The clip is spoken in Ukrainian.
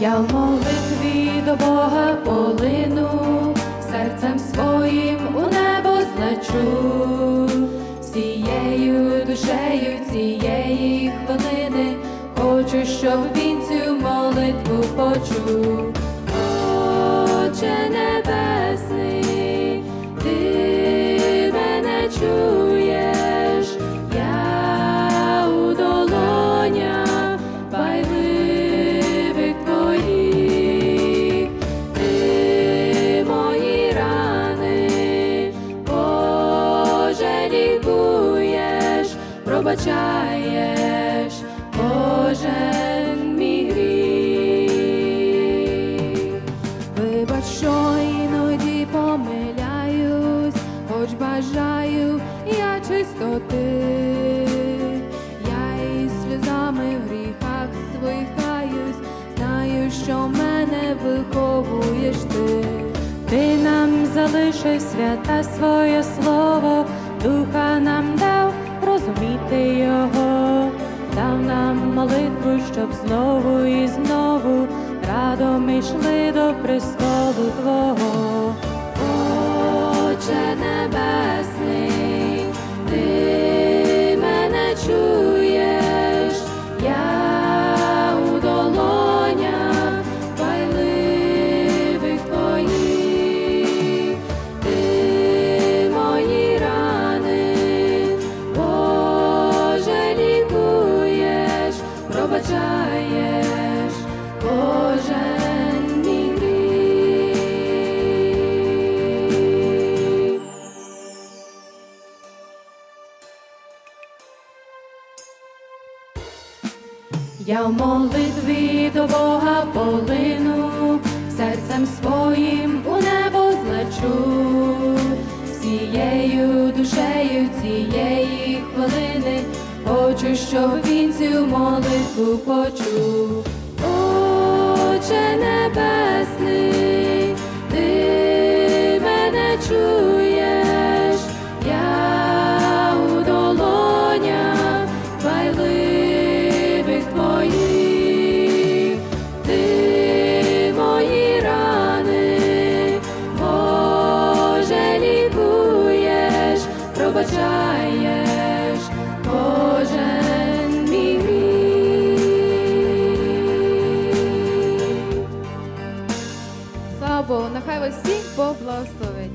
Я в молитві до Бога полину, серцем своїм у небо значу, всією душею цієї хвилини, хочу, щоб він цю молитву почув. Пробачаєш кожен гріх. Вибач, що іноді помиляюсь, хоч бажаю я чистоти. Я із сльозами в гріхах своїх каюсь, знаю, що мене виховуєш ти. Ти нам залишив свята своє слово, духа нам дав молитву, щоб знову і знову радо ми йшли до престолу Твого. Я в молитві до Бога полину, серцем своїм у небо злечу, всією душею цієї хвилини, хочу, щоб він цю молитву почув. Пробачаєш кожен мій гріх. Слава Богу, нехай вас всіх Бог благословить.